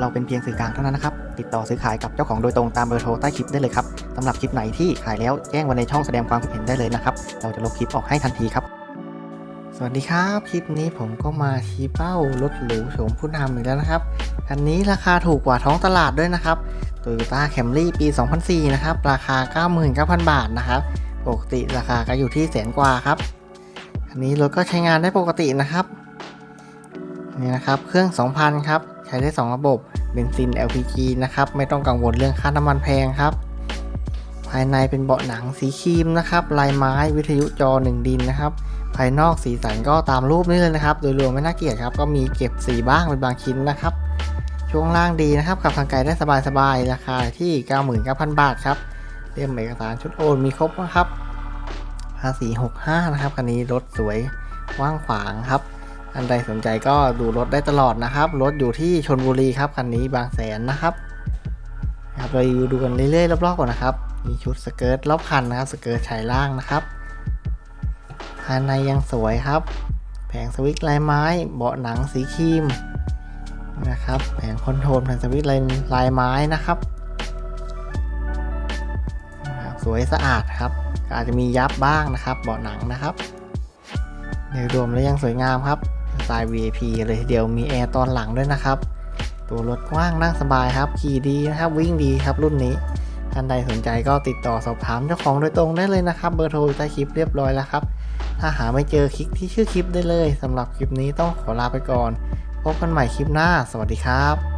เราเป็นเพียงสื่อกลางเท่านั้นนะครับ ติดต่อซื้อขายกับเจ้าของโดยตรงตามเบอร์โทรใต้คลิปได้เลยครับสำหรับคลิปไหนที่ขายแล้วแจ้งไว้ในช่องแสดงความคิดเห็นได้เลยนะครับ เราจะลบคลิปออกให้ทันทีครับ สวัสดีครับ คลิปนี้ผมก็มาชี้เป้ารถหรูโฉมผู้นำอีกแล้วนะครับ คันนี้ราคาถูกกว่าท้องตลาดด้วยนะครับ Toyota Camry ปี 2004 นะครับ ราคา 99,000 บาทนะครับ ปกติราคาก็อยู่ที่แสนกว่าครับคันนี้รถก็ใช้งานได้ปกตินะครับ นี่นะครับ เครื่อง 2,000 ครับ ใช้ได้ 2 ระบบเบนซิน LPG นะครับไม่ต้องกังวลเรื่องค่าน้ำมันแพงครับ ภายในเป็นเบาะหนังสีครีมนะครับลายไม้วิทยุจอ 1 ดินนะครับ ภายนอกสีสันก็ตามรูปนี้เลยนะครับ โดยรวมไม่น่าเกลียดครับ ก็มีเก็บสีบ้างเป็นบางชิ้นนะครับ ช่วงล่างดีนะครับขับทางไกลได้สบายๆราคาที่ 99,000 บาทครับเล่มเอกสารชุดโอนมีครบนะครับภาษี65 นะครับคันนี้รถสวยว่างขวางครับ ท่านใดสนใจก็ดูรถได้ตลอดนะครับ รถอยู่ที่ชนบุรีครับคันนี้บางแสนนะครับครับเราดูกันเรื่อยๆรอบๆก่อนนะครับ มีชุดสเกิร์ตรอบคันนะครับ สเกิร์ตชายล่างนะครับภายในยังสวยครับ แผงสวิตช์ลายไม้ เบาะหนังสีครีมนะครับ แผงคอนโทรลแผงสวิตช์ลายลายไม้นะครับสวยสะอาดครับ อาจจะมียับบ้างนะครับ เบาะหนังนะครับโดยรวมแล้วยังสวยงามครับ ไตล์ VIP เลยเดียวมีแอร์ตอนหลังด้วยนะครับ ตัวรถกว้างนั่งสบายครับ ขี่ดีนะครับ วิ่งดีครับรุ่นนี้ ท่านใดสนใจก็ติดต่อสอบถามเจ้าของโดยตรงได้เลยนะครับ เบอร์โทรอยู่ใต้คลิปเรียบร้อยแล้วครับ ถ้าหาไม่เจอคลิกที่ชื่อคลิปได้เลยสำหรับคลิปนี้ต้องขอลาไปก่อน พบกันใหม่คลิปหน้า สวัสดีครับ